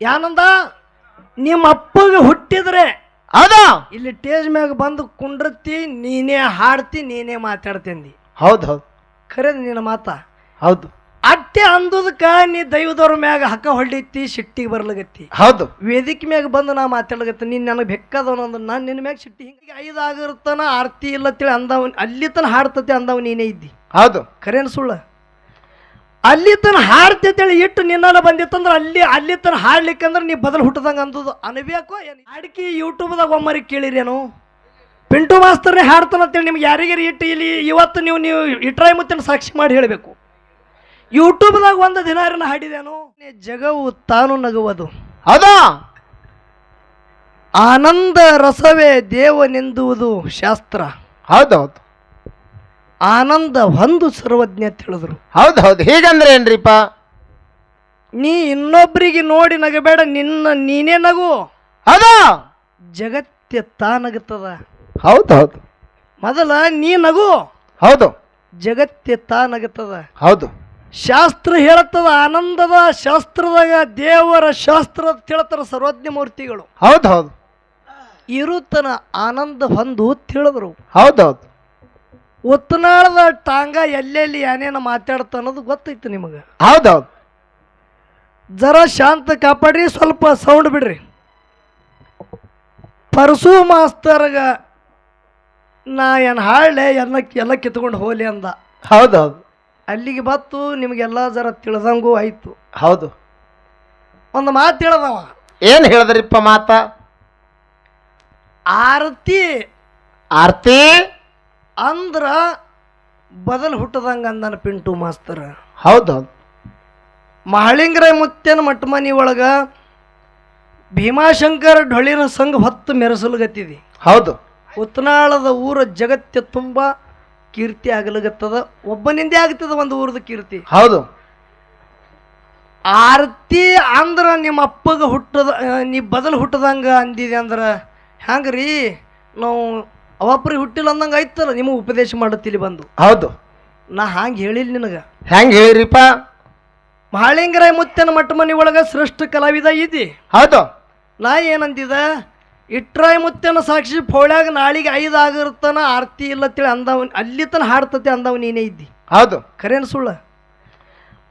ಯಾನಂದ ನಿಮ್ಮ ಅಪ್ಪಗೆ ಹುಟ್ಟಿದ್ರೆ ಅದ ಇಲ್ಲಿ ಟೇಜ್ ಮ್ಯಾಗ ಬಂದು ಕುಂಡ್ರತಿ ನೀನೇ ಹಾಡ್ತಿ ನೀನೇ ಮಾತಾಡ್ತೀನಿ ಹೌದು ಹೌದು. ಖರೆ ನಿನ್ನ ಮಾತ. ಹೌದು. ಅಟ್ಟೆ ಅಂದದಕ್ಕ ನೀ ದೈವದವ್ರ ಮ್ಯಾಗ ಹಕ್ಕ ಹೊಳ್ಳಿತ್ತಿ ಸಿಟ್ಟಿಗೆ ಬರ್ಲಗತ್ತಿ. ಹೌದು. ವೇದಿಕೆ ಮ್ಯಾಗ ಬಂದು ನಾ ಮಾತಾಡ್ಲಗತ್ತ ನೀನ್ ನನಗೆ ಬೆಕ್ಕದವನ ಅಂದ್ರೆ ನಾನು ನಿನ್ನ ಮ್ಯಾಗ ಸಿಟ್ಟಿ ಹಿಂಗೆ ಐದು ಆಗಿರ್ತಾನ ಆರ್ತಿ ಇಲ್ಲ ತಿಳಿ ಅಂದವ್ ಅಲ್ಲಿ ತನ ಹಾಡ್ತತಿ ಅಂದವ್ ನೀನೇ ಇದ್ದಿ. ಹೌದು. ಖರೇನ ಸುಳ್ಳ. ಅಲ್ಲಿ ತನ ಹಾಡ್ತೇಳಿ ಇಟ್ಟು ನಿನ್ನ ಬಂದಿತ್ತಂದ್ರೆ ಅಲ್ಲಿ ಅಲ್ಲಿ ತನ ಹಾಡ್ಲಿಕ್ಕಂದ್ರೆ ನೀ ಬದಲು ಹುಟ್ಟದಂಗ ಅಂದದು ಅನ್ಬೇಕು ಏನು? ಹಾಡ್ಕಿ ಯೂಟ್ಯೂಬ್ದಾಗ ಒಮ್ಮರಿ ಕೇಳಿರೇನು? ಪಿಂಟು ಮಾಸ್ತರ್ನೇ ಹಾಡ್ತಾನಂತೇಳಿ ನಿಮ್ಗೆ ಯಾರಿಗಾರು ಇಟ್ಟು ಇಲ್ಲಿ ಇವತ್ತು ನೀವು ನೀವು ಇಟ್ರಾಯ್ ಮುತ್ತಿನ ಸಾಕ್ಷಿ ಮಾಡಿ ಹೇಳಬೇಕು. ಯೂಟ್ಯೂಬ್ದಾಗ ಒಂದು ದಿನ ಹಾಡಿದೇನು? ಜಗವು ತಾನು ನಗುವುದು. ಹೌದಾ? ಆನಂದ ರಸವೇ ದೇವನೆಂದುವುದು ಶಾಸ್ತ್ರ. ಹೌದು ಹೌದು ಆನಂದ ಒಂದು ಸರ್ವಜ್ಞ ತಿಳಿದ್ರು ಹೌದು ಹೌದು. ಹೀಗಂದ್ರೆ ಏನ್ರಿಪ್ಪ? ನೀ ಇನ್ನೊಬ್ಬರಿಗೆ ನೋಡಿ ನಗಬೇಡ ನಿನ್ನ ನೀನೇ ನಗು. ಹೌದಾ? ಜಗತ್ತೆ ತಾನಗುತ್ತದ ಹೌದು ಹೌದು. ಮೊದಲ ನೀ ನಗು. ಹೌದು. ಜಗತ್ತೆ ತಾನಗುತ್ತದ ಹೌದು. ಶಾಸ್ತ್ರ ಹೇಳುತ್ತದ ಆನಂದದ ಶಾಸ್ತ್ರದಾಗ ದೇವರ ಶಾಸ್ತ್ರ ಅಂತ ಹೇಳ್ತಾರ ಸರ್ವಜ್ಞ ಮೂರ್ತಿಗಳು. ಹೌದು ಹೌದು. ಇರುತನ ಆನಂದ ಹೊಂದು ತಿಳಿದ್ರು ಹೌದು ಹೌದು. ಉತ್ತನಾಳದ ಟಾಂಗ ಎಲ್ಲೆಲ್ಲಿ ಏನೇನು ಮಾತಾಡ್ತ ಅನ್ನೋದು ಗೊತ್ತೈತಿ ನಿಮಗೆ. ಹೌದೌದು. ಹೌದು ಜರ ಶಾಂತ ಕಾಪಾಡ್ರಿ ಸ್ವಲ್ಪ ಸೌಂಡ್ ಬಿಡ್ರಿ. ಪರಸು ಮಾಸ್ತರ್ಗ ನಾ ಏನು ಹಾಳೆ ಎಲ್ಲ ಎಲ್ಲ ಕಿತ್ಕೊಂಡು ಹೋಲಿ ಅಂದ. ಹೌದೌದು. ಹೌದು ಅಲ್ಲಿಗೆ ಬತ್ತು ನಿಮಗೆಲ್ಲ ಜರ ತಿಳಿದಂಗೂ ಆಯ್ತು. ಹೌದು. ಒಂದು ಮಾತು ಹೇಳ್ದವ. ಏನು ಹೇಳಿದ್ರಿಪ್ಪ ಮಾತ? ಆರತಿ. ಆರ್ತಿ? ಅಂದ್ರ ಬದಲು ಹುಟ್ಟದಂಗ ಅಂದನ ಪಿಂಟು ಮಾಸ್ತರ. ಹೌದು ಹೌದು. ಮಹಳಿಂಗರಾಯ ಮುತ್ತೇನ ಮಟ್ಟಮನಿ ಒಳಗ ಭೀಮಾಶಂಕರ ಢೊಳಿನ ಸಂಘ ಹೊತ್ತು ಮೆರೆಸಲುಗತ್ತಿದೆ. ಹೌದು. ಉತ್ನಾಳದ ಊರ ಜಗತ್ತೆ ತುಂಬ ಕೀರ್ತಿ ಆಗಲಗತ್ತದ ಒಬ್ಬನಿಂದೇ ಆಗ್ತದ ಒಂದು ಊರದ ಕೀರ್ತಿ. ಹೌದು. ಆರತಿ ಅಂದ್ರ ನಿಮ್ಮ ಅಪ್ಪಗ ಹುಟ್ಟದ ನೀ ಬದಲು ಹುಟ್ಟದಂಗ ಅಂದಿದೆ ಅಂದ್ರ ಹ್ಯಾಂಗ್ರಿ ನಾವು ಅವಪ್ರಿ ಹುಟ್ಟಿಲ್ಲ ಅಂದಂಗ ಆಯ್ತಲ್ಲ ನಿಮಗೆ ಉಪದೇಶ ಮಾಡುತ್ತಿಲ್ಲಿ ಬಂದು. ಹೌದು. ನಾ ಹಾಂಗೆ ಹೇಳಿಲ್ಲ ನಿನಗ? ಹೆಂಗೆ ಹೇಳಿರಿಪ್ಪ? ಮಹಾಳಿಂಗರಾಯ ಮುತ್ತನ ಮಠ ಮನಿ ಒಳಗ ಶ್ರೇಷ್ಠ ಕಲಾವಿದ ಇದ್ದಿ ಹೌದು. ನಾ ಏನಂದಿದ? ಇಟ್ರಾಯ ಮುತ್ತನ ಸಾಕ್ಷಿ ಫೋಳ್ಯಾಗ ನಾಳಿಗೆ ಐದು ಆಗಿರ್ತಾನ ಆರ್ತಿ ಇಲ್ಲ ತಿಳಿ ಅಂದವ್ ಅಲ್ಲಿ ತನ ಹಾಡ್ತತಿ ಅಂದವ್ ನೀನೇ ಇದ್ದಿ. ಹೌದು. ಖರೇನ ಸುಳ್ಳ?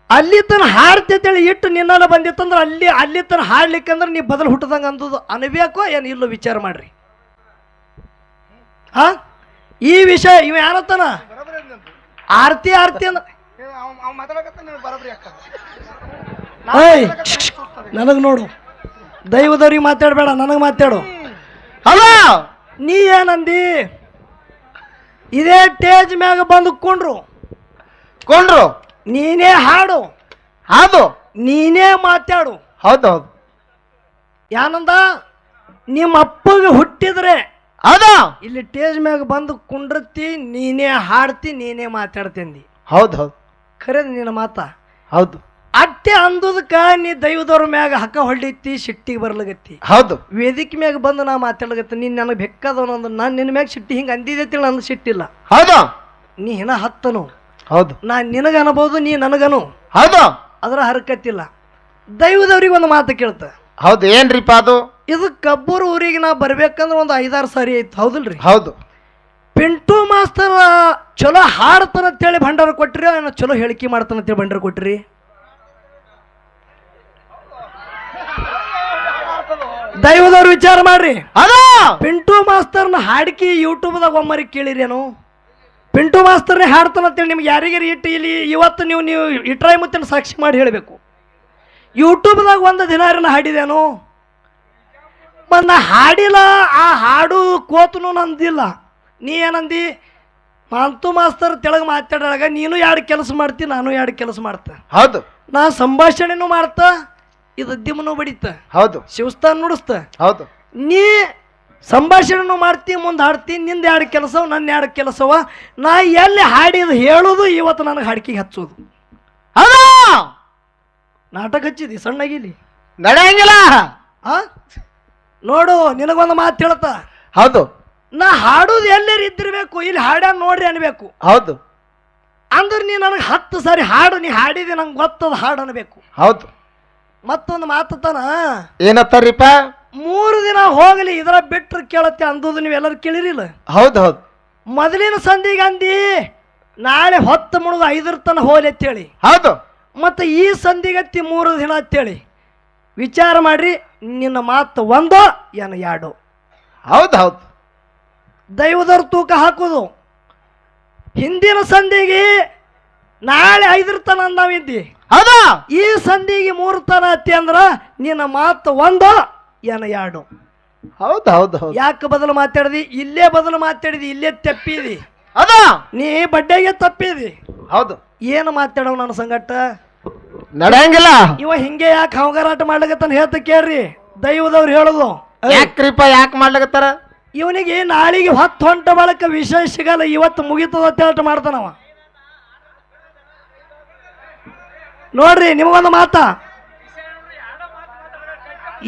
ಅಲ್ಲಿ ತನ ಹಾಡ್ತೇಳಿ ಇಟ್ಟು ನಿನ್ನ ಬಂದಿತ್ತಂದ್ರೆ ಅಲ್ಲಿ ಅಲ್ಲಿ ತನ ಹಾಡ್ಲಿಕ್ಕಂದ್ರೆ ನೀ ಬದಲು ಹುಟ್ಟದಂಗ ಅಂದದು. ಅನ್ಬೇಕೋ ಏನು ಇಲ್ಲೋ ವಿಚಾರ ಮಾಡ್ರಿ. ಹಾ? ಈ ವಿಷಯ ಇವ ಯಾರತ್ತಾನ? ಆರ್ತಿ ಆರ್ತಿ ಅಂದ. ಏಯ್ ನನಗೆ ನೋಡು. ದೈವದವ್ರಿಗೆ ಮಾತಾಡಬೇಡ ನನಗೆ ಮಾತಾಡು. ಅಲ್ಲ ನೀ ಏನಂದಿ? ಇದೇ ಟೇಜ್ ಮ್ಯಾಗ ಬಂದು ಕೊಂಡ್ರು. ಕೊಂಡ್ರು? ನೀನೇ ಹಾಡು. ಹಾಡು? ನೀನೇ ಮಾತಾಡು. ಹೌದೌದು ಹೌದು. ಯಾನಂದ? ನಿಮ್ಮ ಅಪ್ಪಗೆ ಹುಟ್ಟಿದ್ರೆ ಹೌದಾ? ಇಲ್ಲಿ ಟೇಜ್ ಮ್ಯಾಗ ಬಂದು ಕುಂಡ್ರತಿ ನೀನೇ ಹಾಡ್ತಿ ನೀನೇ ಮಾತಾಡ್ತೀನಿ ಹೌದು ಹೌದು. ಖರೆ ನಿನ್ನ ಮಾತ? ಹೌದು. ಅಟ್ಟೆ ಅಂದದಕ್ಕ ನೀ ದೈವದವ್ರ ಮ್ಯಾಗ ಹಕ್ಕ ಹೊಳ್ಳಿತ್ತಿ ಸಿಟ್ಟಿಗೆ ಬರ್ಲಗತ್ತಿ. ಹೌದು. ವೇದಿಕೆ ಮ್ಯಾಗ ಬಂದು ನಾ ಮಾತಾಡ್ಲಗತ್ತ ನೀನ್ ನನಗೆ ಬೆಕ್ಕದವನು ಅಂದ್ರೆ ನಾನು ನಿನ್ನ ಮ್ಯಾಗ ಸಿಟ್ಟಿ ಹಿಂಗೆ ಅಂದಿದೆ ತಿಳಿ ನಂದು ಸಿಟ್ಟಿಲ್ಲ ಹೌದು. ನೀ ಹಿನ ಹತ್ತನು. ಹೌದು. ನಾ ನಿನಗೆ ಅನ್ಬೋದು ನೀ ನನಗನು. ಹೌದು. ಅದರ ಹರಕತ್ತಿಲ್ಲ. ದೈವದವ್ರಿಗೆ ಒಂದು ಮಾತು ಕೇಳ್ತ. ಹೌದು ಏನ್ರಿಪ್ಪ ಅದು? ಇದು ಕಬ್ಬೂರು ಊರಿಗೆ ನಾ ಬರ್ಬೇಕಂದ್ರೆ ಒಂದು ಐದಾರು ಸಾರಿ ಆಯ್ತು ಹೌದಲ್ರಿ? ಹೌದು. ಪಿಂಟು ಮಾಸ್ತರ್ ಚಲೋ ಹಾಡ್ತಾನ ಅಂತೇಳಿ ಭಂಡಾರ ಕೊಟ್ರಿ ನಾನು ಚಲೋ ಹೇಳಿಕೆ ಮಾಡ್ತಾನ ಅಂತೇಳಿ ಭಂಡಾರ ಕೊಟ್ರಿ? ದೈವದವ್ರು ವಿಚಾರ ಮಾಡ್ರಿ. ಹೌದು. ಪಿಂಟು ಮಾಸ್ತರ್ನ ಹಾಡ್ಕಿ ಯೂಟ್ಯೂಬ್ದಾಗ ಒಮ್ಮರಿ ಏನು? ಪಿಂಟು ಮಾಸ್ತರ್ನೇ ಹಾಡ್ತಾನ ಅಂತೇಳಿ ನಿಮ್ಗೆ ಯಾರಿಗಾರ ಇಟ್ಟು ಇಲ್ಲಿ ಇವತ್ತು ನೀವು ನೀವು ಇಟ್ರಾಯ್ ಮುತ್ತಿನ ಸಾಕ್ಷಿ ಮಾಡಿ ಹೇಳಬೇಕು. ಯೂಟ್ಯೂಬ್ದಾಗ ಒಂದು ದಿನಾರನ್ನ ಹಾಡಿದೇನು ಮತ್ತು ನಾ ಹಾಡಿಲ್ಲ ಆ ಹಾಡು ಕೋತನು ನಂದಿಲ್ಲ. ನೀ ಏನಂದಿ? ಮಾಂತು ಮಾಸ್ತರ್ ತೆಳಗೆ ಮಾತಾಡಾಗ ನೀನು ಎರಡು ಕೆಲಸ ಮಾಡ್ತಿ ನಾನು ಎರಡು ಕೆಲಸ ಮಾಡ್ತ? ಹೌದು. ನಾ ಸಂಭಾಷಣೆನೂ ಮಾಡ್ತ ಇದು ದಿಮ್ಮನು ಬಡಿತ. ಹೌದು. ಶಿವಸ್ಥಾನ ನುಡಿಸ್ತ. ಹೌದು. ನೀ ಸಂಭಾಷಣೆನೂ ಮಾಡ್ತಿ ಮುಂದೆ ಹಾಡ್ತಿ ನಿಂದ ಎರಡು ಕೆಲಸವ ನನ್ನ ಎರಡು ಕೆಲಸವ ನಾ ಎಲ್ಲಿ ಹಾಡಿದ ಹೇಳೋದು ಇವತ್ತು ನನಗೆ ಹಾಡ್ಕಿಗೆ ಹಚ್ಚೋದು. ಹೌದಾ. ನಾಟಕ ಹಚ್ಚಿದಿ ಸಣ್ಣಗಿಲಿ ನಡೆಯಂಗಿಲ್ಲ. ಆ? ನೋಡು ನಿನಗೊಂದು ಮಾತು ಹೇಳ್ತಾ. ಹೌದು. ನಾ ಹಾಡೋದು ಎಲ್ಲರ ಇದ್ದಿರ್ಬೇಕು ಇಲ್ಲಿ ಹಾಡ ನೋಡ್ರಿ ಅನ್ಬೇಕು. ಹೌದು. ಅಂದ್ರೆ ನೀ ನನಗೆ ಹತ್ತು ಸಾರಿ ಹಾಡು ನೀ ಹಾಡಿದೆ ನಂಗೆ ಗೊತ್ತದ ಹಾಡು ಅನ್ಬೇಕು. ಹೌದು. ಮತ್ತೊಂದು ಮಾತತನ ಏನತ್ತಾರಿಪ್ಪ? ಮೂರು ದಿನ ಹೋಗಲಿ ಇದರ ಬಿಟ್ರೆ ಕೇಳತ್ತೆ ಅಂದದು ನೀವೆಲ್ಲರೂ ಕೇಳಿರಿಲ್ಲ? ಹೌದು ಹೌದು. ಮೊದಲಿನ ಸಂಧಿಗೆ ಅಂದಿ ನಾಳೆ ಹೊತ್ತು ಮುಳುಗು ಐದರ ತನ ಹೋಲಿ ಅಂತೇಳಿ. ಹೌದು. ಮತ್ತು ಈ ಸಂಧಿಗತ್ತಿ ಮೂರು ದಿನ ಅಂತೇಳಿ. ವಿಚಾರ ಮಾಡ್ರಿ ನಿನ್ನ ಮಾತು ಒಂದೋ ಏನು ಎರಡು. ಹೌದು ಹೌದು. ದೈವದವ್ರ ತೂಕ ಹಾಕೋದು. ಹಿಂದಿನ ಸಂಧಿಗೆ ನಾಳೆ ಐದರ ತನ ಅಂದಾವಿದ್ದಿ ಹೌದಾ? ಈ ಸಂಧಿಗೆ ಮೂರು ತನ ಅತ್ತಿ ಅಂದ್ರ ನಿನ್ನ ಮಾತು ಒಂದೋ ಏನು ಎರಡು. ಹೌದು ಹೌದು ಹೌದು. ಯಾಕೆ ಬದಲು ಮಾತಾಡಿದಿ? ಇಲ್ಲೇ ಬದಲು ಮಾತಾಡಿದಿ ಇಲ್ಲೇ ತಪ್ಪಿದಿ. ಹೌದಾ? ನೀ ಬಡ್ಡೆಗೆ ತಪ್ಪಿದಿ. ಹೌದು. ಏನು ಮಾತಾಡೋ ನನ್ನ ಸಂಗಟ ನಡೆಯಂಗಿಲ್ಲ. ಇವ ಹಿಂಗೆ ಯಾಕೆ ಹಂಗಾರಾಟ ಮಾಡ್ಲಿಕತ್ತಾನ ಹೇಳ್ತ ಕೇಳ್ರಿ. ದೈವದವ್ರು ಹೇಳುದು. ಯಾಕ್ರಿಪ್ಪ ಯಾಕೆ ಮಾಡ್ಲಕತ್ತಾರ? ಇವನಿಗೆ ನಾಳಿಗೆ ಹೊತ್ತು ಹೊಂಟ ಬಳಕ ವಿಷಯ ಸಿಗಲ್ಲ ಇವತ್ತು ಮುಗಿತದ ಅಂತ ಹೇಳ್ತ ಮಾಡ್ತಾನವ. ನೋಡ್ರಿ ನಿಮಗೊಂದು ಮಾತ.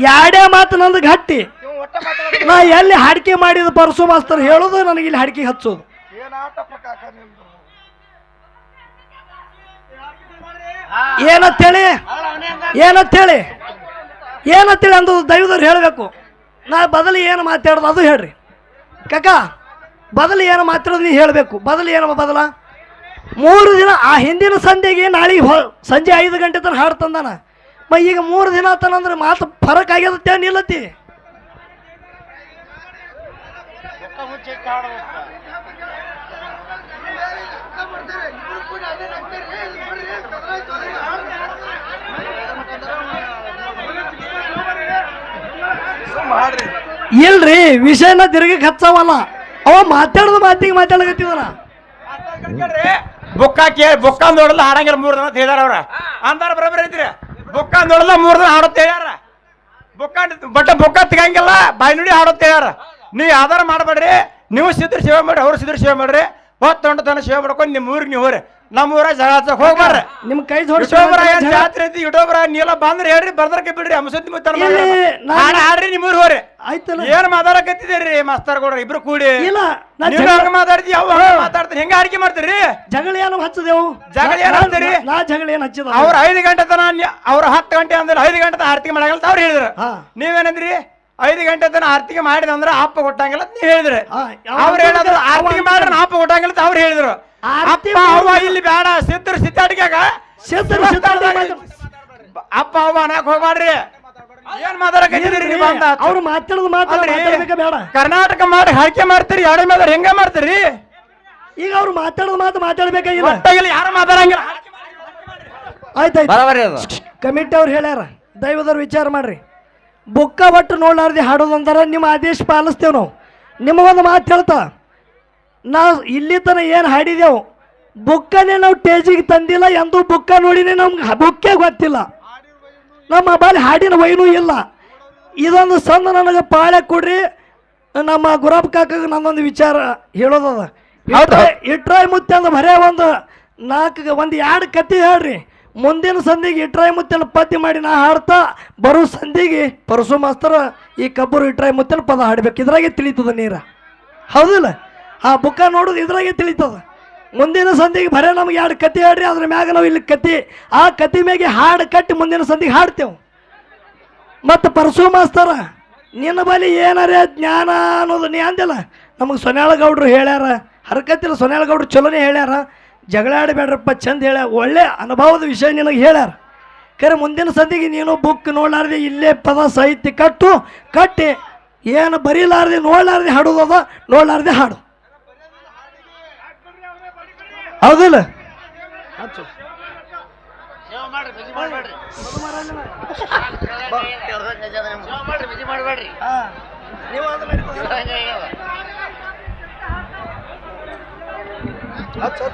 ಯಾಡೇ ಮಾತು ನಂದು ಗಟ್ಟಿ. ನಾ ಎಲ್ಲಿ ಹಾಡಿಕೆ ಮಾಡಿದ ಪರಸು ಮಾಸ್ತರ್ ಹೇಳೋದು ನನಗೆ ಇಲ್ಲಿ ಹಾಡಿಕೆ ಹಚ್ಚೋದು. ಏನಂತೇಳಿ? ಏನಂತೇಳಿ? ಏನಂತೇಳಿ ಅಂದು ದೈವದವ್ರು ಹೇಳಬೇಕು. ನಾ ಬದಲು ಏನು ಮಾತಾಡೋದು ಅದು ಹೇಳ್ರಿ. ಕಕ್ಕ ಬದಲು ಏನು ಮಾತಾಡೋದು ನೀವು ಹೇಳಬೇಕು. ಬದಲು ಏನು ಬದಲ? ಮೂರು ದಿನ, ಆ ಹಿಂದಿನ ಸಂಜೆಗೆ ನಾಳೆಗೆ ಹೊ ಸಂಜೆ ಐದು ಗಂಟೆ ತನಕ ಹಾಡು ತಂದಾನ. ಮ ಈಗ ಮೂರು ದಿನ ಆತನಂದ್ರೆ ಮಾತು ಫರಕ್ ಆಗ್ಯದತ್ತೆ ನಿಲ್ಲತಿ ಇಲ್ರಿ ವಿಷಯನ ತಿರುಗಿ ಹಚ್ಚವಲ್ಲ. ಅವ ಮಾತಾಡದ ಮಾತಿಗೆ ಮಾತಾಡಕತ್ತಿದನ. ಬುಕ್ಕ ಕೇಳಿ ಬುಕ್ಕ ನೋಡಲ್ಲ ಹಾಡಂಗಿಲ್ಲ ಮೂರ್ ದಿನ ಅಂತ ಹೇಳ್ಯಾರ ಅವ್ರ. ಅಂದಾರ ಬರೋಬ್ಬರ ಐತ್ರಿ. ಬುಕ್ಕ ನೋಡಲ್ಲ ಮೂರ್ ದಿನ ಹಾಡೋ ಹೇಳ್ಯಾರ. ಬುಕ್ಕ ಬಟ್ ಬುಕ್ಕ ತೆಗಂಗಿಲ್ಲ ಬಾಯಿ ನುಡಿ ಹಾಡೋ ನೀವು ಆಧಾರ ಮಾಡಬೇಡ್ರಿ. ನೀವು ಸಿದ್ರ ಸೇವೆ ಮಾಡ್ರಿ ಅವ್ರು ಸಿದ್ರ ಸೇವೆ ಮಾಡ್ರಿ. ಹೊತ್ತು ತೊಂಡ ತನ ಸೇವೆ ಮಾಡ್ಕೊಂಡು ನಿಮ್ಮ ಊರಿಗೆ ನೀವು ಹೋಗ್ರಿ. ನಮ್ಮ ಊರ ಜಗಳ ಹಚ್ಚಕ್ ಹೋಗ್ಬಾರ್ರಿ. ನಿಮ್ ಕೈ ಜೋಡಿಸಿ ಇಟೋಬ್ರ ಏನ್ ಜಾತ್ರೆ ಐತಿ ಇಡೋಬ್ರ ನೀಲ ಬಂದ್ರೆ ಹೇಳ್ರಿ ಬರ್ದರ್ಕೆ ಬಿಡ್ರಿ ಅಮಸದ್ದಿ ಮುತ್ತ ನಿಮ್ ಹಾಡ್ರಿ ನಿಮ್ಮ ಊರ್ ಹೋಗ್ರಿ. ಆಯ್ತಲ್ಲ. ಏನ್ ಮಾತಾಡಕತ್ತಿದ್ದೀರಿ ಮಾಸ್ತರ್ ಕೊಡ್ರಿ ಇಬ್ರು ಕೂಡಿ. ಇಲ್ಲ ನೀವು ಹಂಗ ಮಾತಾಡ್ತಿ ಅವ ಮಾತಾಡ್ತಾರೆ ಹೆಂಗ ಆಡಿಕೆ ಮಾಡ್ತೀರಿ? ಜಗಳ ಏನು ಹಚ್ಚದೇವು? ಜಗಳ ಏನ್ ಹಚ್ಚಿರಿ? ನಾ ಜಗಳ ಏನು ಹಚ್ಚಿದ ಅವ್ರ ಐದು ಗಂಟೆ ತನ ಅವ್ರ ಹತ್ತು ಗಂಟೆ ಅಂದ್ರೆ ಐದು ಗಂಟೆ ತನ ಆರತಿಗೆ ಮಾಡಂಗಿಲ್ಲ ಅವ್ರು ಹೇಳಿದ್ರು. ನೀವೇನಂದ್ರಿ? ಐದು ಗಂಟೆ ತನ ಆರ್ತಿಗೆ ಮಾಡಿದ ಅಂದ್ರೆ ಆಪ ಕೊಟ್ಟಂಗಿಲ್ಲ ಅಂತ ಹೇಳಿದ್ರೆ. ಹೇಳಿದ್ರಿ ಅವ್ರು ಹೇಳಿದ್ರು ಆರ್ತಿಗೆ ಮಾಡಿದ್ರೆ ಆಪ ಕೊಟ್ಟಂಗಿಲ್ಲ ಅಂತ ಅವ್ರು ಹೇಳಿದ್ರು. ಅಪ್ಪ ಅವ್ವ ಇಲ್ಲಿ ಬೇಡ ಸಿದ್ಧರು ಸಿದ್ದಾಟಿಗ್ಯಾಗ ಸಿದ್ಧರು ಮಾತಾಡ್- ಅಪ್ಪ ಅವ್ವ ಅನ್ನಕ್ ಹೋಗ್ಬಾಡ್ರಿ ಏನ್ ಮಾತಾಡಕತ್ತಿದ್ರಿ ನೀವು ಅಂತ? ಅವ್ರು ಮಾತಾಡೋದು ಮಾತಾಡ್ರಿ ಬೇಡ. ಕರ್ನಾಟಕ ಮಾಡಿ ಹರಕೆ ಮಾಡ್ತೀರಿ ಎರಡೇ ಮೇಲೆ ಹೆಂಗ ಮಾಡ್ತೀರಿ? ಈಗ ಅವ್ರು ಮಾತಾಡೋದು ಮಾತು ಮಾತಾಡ್ಬೇಕಾಗಿಲ್ಲ. ಯಾರು ಮಾತಾಡಂಗಿಲ್ಲ. ಆಯ್ತಾಯ್ತು. ಕಮಿಟಿ ಅವ್ರು ಹೇಳ್ಯಾರ ದೈವದವ್ರು ವಿಚಾರ ಮಾಡ್ರಿ. ಬುಕ್ಕ ಒಟ್ಟು ನೋಡ್ಲಾರ್ದೆ ಹಾಡೋದಂದ್ರೆ ನಿಮ್ಮ ಆದೇಶ ಪಾಲಿಸ್ತೇವೆ ನಾವು. ನಿಮಗೊಂದು ಮಾತು ಹೇಳ್ತಾ ನಾವು ಇಲ್ಲಿ ತನಕ ಏನು ಹಾಡಿದೆವು ಬುಕ್ಕನೇ ನಾವು ಟೇಜಿಗೆ ತಂದಿಲ್ಲ ಎಂದೂ ಬುಕ್ಕ ನೋಡಿನೇ ನಮ್ಗೆ ಬುಕ್ಕೇ ಗೊತ್ತಿಲ್ಲ. ನಮ್ಮ ಬಾಲ್ ಹಾಡಿನ ವೈನು ಇಲ್ಲ. ಇದೊಂದು ಸಂದ ನನಗೆ ಪಾಳೆ ಕೊಡ್ರಿ ನಮ್ಮ ಗುರಾಬ್ ಕಾಕಾಗ ನನ್ನೊಂದು ವಿಚಾರ ಹೇಳೋದದ. ಇಟ್ರಾಯ್ ಮುತ್ತೆ ಅಂದ್ರೆ ಬರೇ ಒಂದು ನಾಲ್ಕು ಒಂದು ಎರಡು ಕತ್ತಿ ಹೇಳ್ರಿ. ಮುಂದಿನ ಸಂಧಿಗೆ ಇಟ್ರಾಯ್ ಮುತ್ತಿನ ಪದ್ಯ ಮಾಡಿ ನಾ ಹಾಡ್ತಾ, ಬರೋ ಸಂಧಿಗೆ ಪರಸು ಮಾಸ್ತರ ಈ ಕಬ್ಬರು ಇಟ್ರಾಯ್ ಮುತ್ತಿನ ಪದ ಹಾಡ್ಬೇಕು. ಇದ್ರಾಗೆ ತಿಳಿತದ ನೀರ? ಹೌದಿಲ್ಲ? ಆ ಬುಕ್ಕ ನೋಡೋದು ಇದ್ರಾಗೆ ತಿಳಿತದ. ಮುಂದಿನ ಸಂಧಿಗೆ ಬರೇ ನಮ್ಗೆ ಎರಡು ಕತ್ತಿ ಹೇಳ್ರಿ ಅದ್ರ ಮ್ಯಾಗ ನಾವು ಇಲ್ಲಿ ಕತ್ತಿ, ಆ ಕತ್ತಿ ಮ್ಯಾಗೆ ಹಾಡು ಕಟ್ಟಿ ಮುಂದಿನ ಸಂಧಿಗೆ ಹಾಡ್ತೇವೆ. ಮತ್ತು ಪರಸು ಮಾಸ್ತರ, ನಿನ್ನ ಬಳಿ ಏನಾರೇ ಜ್ಞಾನ ಅನ್ನೋದು ನೀ ಅಂದಿಲ್ಲ? ನಮಗೆ ಸೊನ್ಯಾಳ ಗೌಡ್ರು ಹೇಳ್ಯಾರ. ಹರಕತ್ತಿಲ್ಲ ಸೊನ್ಯಾಳ ಗೌಡ್ರು ಚಲೋನೇ ಹೇಳ್ಯಾರ. ಜಗಳ ಆಡಬೇಡ್ರಪ್ಪ ಚಂದ ಹೇಳ ಒಳ್ಳೆ ಅನುಭವದ ವಿಷಯ ನಿನಗೆ ಹೇಳ್ಯಾರ. ಕರೆ ಮುಂದಿನ ಸಂದಿಗೆ ನೀನು ಬುಕ್ ನೋಡ್ಲಾರ್ದೆ ಇಲ್ಲೇ ಪದ ಸಾಹಿತ್ಯ ಕಟ್ಟು ಕಟ್ಟಿ ಏನು ಬರೀಲಾರ್ದೆ ನೋಡ್ಲಾರ್ದೆ ಹಾಡೋದದ ನೋಡ್ಲಾರ್ದೆ ಹಾಡು. ಹೌದಿಲ್ಲ? ಹಚ್ಚು అచ్చా